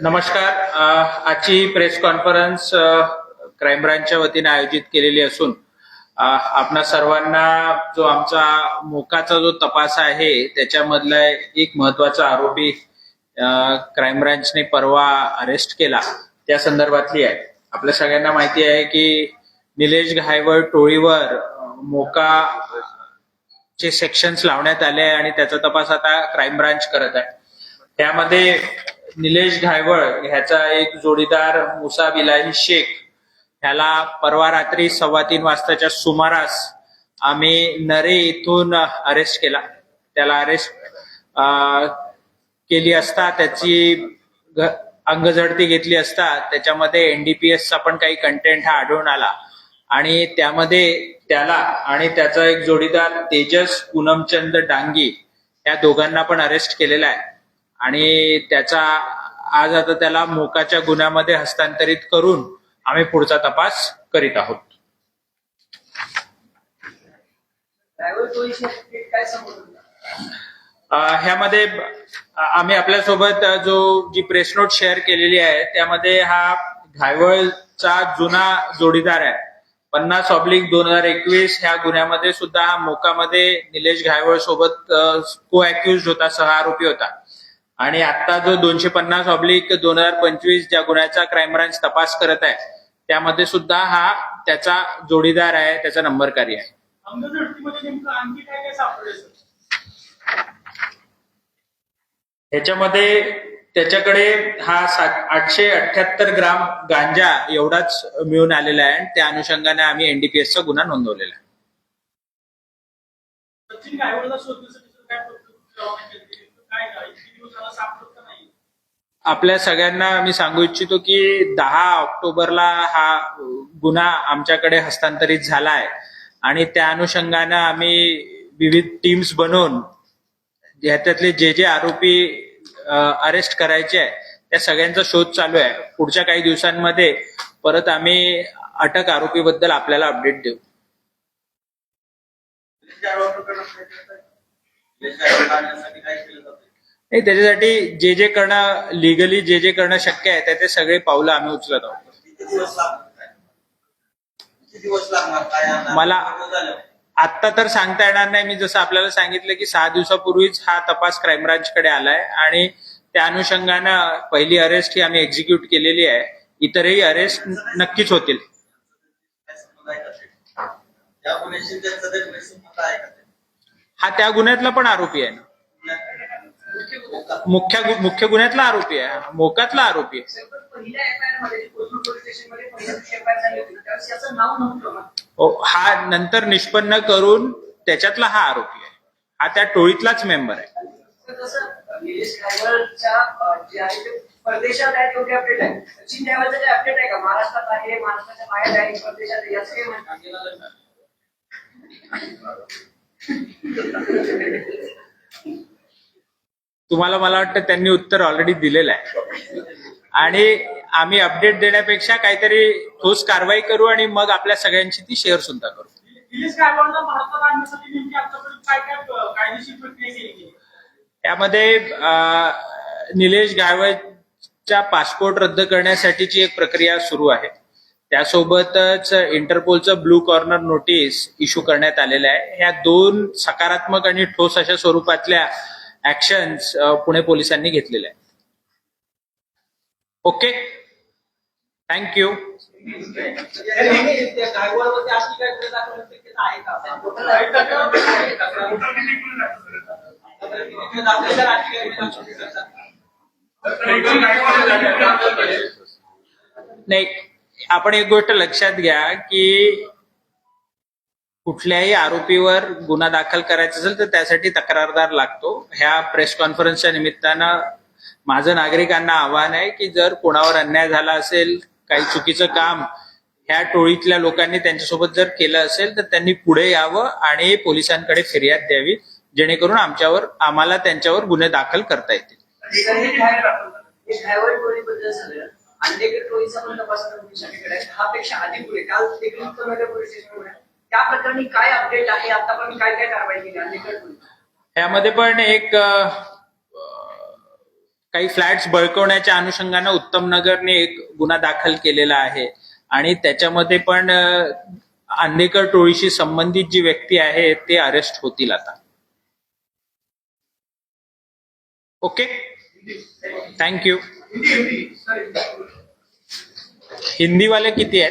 नमस्कार. आजची press conference crime ब्रांचच्या वतीने आयोजित केलेली असून आपणा सर्वांना जो आमचा मोकाचा जो तपास आहे त्याच्यामधला एक महत्त्वाचा आरोपी क्राईम ब्रांचने परवा अरेस्ट केला. त्या संदर्भातली आहे. आपल्या सगळ्यांना माहिती आहे की निलेश घायवळ टोळीवर मोका चे सेक्शन्स लावण्यात आले आहे आणि त्याचा तपास आता क्राईम ब्रांच करत आहे. त्यामध्ये निलेश घायवळ ह्याचा एक जोडीदार मुसा बिलाही शेख. ह्याला परवा रात्री सव्वा तीन वाजताच्या सुमारास आम्ही नरे इथून अरेस्ट केला. त्याला अरेस्ट केली असता त्याची अंगझडती घेतली असता त्याच्यामध्ये एनडीपीएसचा पण काही कंटेंट हा आढळून आला. आणि त्यामध्ये त्याला आणि त्याचा एक जोडीदार तेजस पूनमचंद डांगी या दोघांना पण अरेस्ट केलेला आहे. आणि त्याचा आज आता त्याला मोकाच्या गुन्ह्यामध्ये हस्तांतरित करून आम्ही पुढचा तपास करीत आहोत. काय ह्यामध्ये आम्ही आपल्यासोबत जो जी प्रेस नोट शेअर केलेली आहे त्यामध्ये हा घायवळचा जुना जोडीदार आहे. पन्नास ऑब्लिक दोन हजार एकवीस ह्या गुन्ह्यामध्ये सुद्धा हा मोकामध्ये निलेश घायवळ सोबत को अक्युज होता सह आरोपी होता. आणि आता जो दोनशे पन्नास ऑब्लिक दोन हजार पंचवीस ज्या गुन्ह्याचा क्राईम ब्रांच तपास करत आहे त्यामध्ये सुद्धा हा त्याचा जोडीदार आहे त्याचा नंबरकारी आहे अंगझडतीमध्ये नेमकं आणखी काय काय सापडलं सर ह्याच्यामध्ये त्याच्याकडे हा सात आठशे अठ्याहत्तर ग्राम गांजा एवढाच मिळून आलेला आहे. आणि त्या अनुषंगाने आम्ही एनडीपीएसचा गुन्हा नोंदवलेला आहे. आपल्या सगळ्यांना मी सांगू इच्छितो की दहा ऑक्टोबरला हा गुन्हा आमच्याकडे हस्तांतरित झाला आहे. आणि त्या अनुषंगानं आम्ही विविध टीम्स बनवून ह्याच्यातले जे जे आरोपी अरेस्ट करायचे आहे त्या सगळ्यांचा शोध चालू आहे. पुढच्या काही दिवसांमध्ये परत आम्ही अटक आरोपीबद्दल आपल्याला अपडेट देऊ. नाही त्याच्यासाठी जे जे करणं लिगली जे जे करणं शक्य आहे ते- ते सगळे पावलं आम्ही उचलत आहोत? मला-. आत्ता तर सांगता येणार नाही. मी जसं आपल्याला सांगितलं की सहा दिवसापूर्वीच हा तपास क्राईम ब्रांचकडे आलाय आणि त्या अनुषंगानं पहिली अरेस्ट ही आम्ही एक्झिक्यूट केलेली आहे. इतरही अरेस्ट नक्कीच होतील? हा त्या गुन्ह्यातला पण आरोपी आहे ना. मुख्य मुख्य गुन्ह्यातला आरोपी आहे. मोकातला आरोपी आहे. हो, नंतर निष्पन्न करून त्याच्यातला हा आरोपी आहे. हा त्या टोळीतलाच मेंबर आहे. तर तसं अं, निलेश गायवळच्या अं, जे आहे ते परदेशात आहे तेवढे अपडेट आहे. सचिन गायवळचं काही अपडेट आहे का? महाराष्ट्रात आहे महाराष्ट्राच्या बाहेर आहे परदेशात आहे याचं काही म्हणतात तुम्हाला मला वाटतं त्यांनी उत्तर ऑलरेडी दिलेलं आहे. आणि आम्ही अपडेट देण्यापेक्षा काहीतरी ठोस कारवाई करू आणि मग आपल्या सगळ्यांची ती शेअर सुद्धा करू. त्यामध्ये निलेश गायवळच्या पासपोर्ट रद्द करण्यासाठीची एक प्रक्रिया सुरू आहे. त्यासोबतच इंटरपोलचं ब्लू कॉर्नर नोटीस इश्यू करण्यात आलेलं आहे. ह्या दोन सकारात्मक आणि ठोस अशा स्वरूपातल्या ऍक्शन्स पुणे पोलिसांनी घेतलेल्या आहेत. ओके? थँक्यू नाही आपण एक गोष्ट लक्षात घ्या की कुठल्याही आरोपीवर गुन्हा दाखल करायचा असेल तर त्यासाठी तक्रारदार लागतो. ह्या प्रेस कॉन्फरन्सच्या निमित्तानं माझं नागरिकांना आव्हान आहे की जर कोणावर अन्याय झाला असेल काही चुकीचं काम ह्या टोळीतल्या लोकांनी त्यांच्यासोबत जर केलं असेल तर त्यांनी पुढे यावं आणि पोलिसांकडे फिर्याद द्यावी जेणेकरून आमच्यावर आम्हाला त्यांच्यावर गुन्हे दाखल करता येतील. हे टोळीचा पण एक काही फ्लॅट्स बळकवण्याच्या अनुषंगानं उत्तम नगरने एक गुन्हा दाखल केलेला आहे. आणि त्याच्यामध्ये पण आंदेकर टोळीशी संबंधित जी व्यक्ती आहे ते अरेस्ट होतील आता. ओके थँक्यू हिंदीवाले किती आहेत?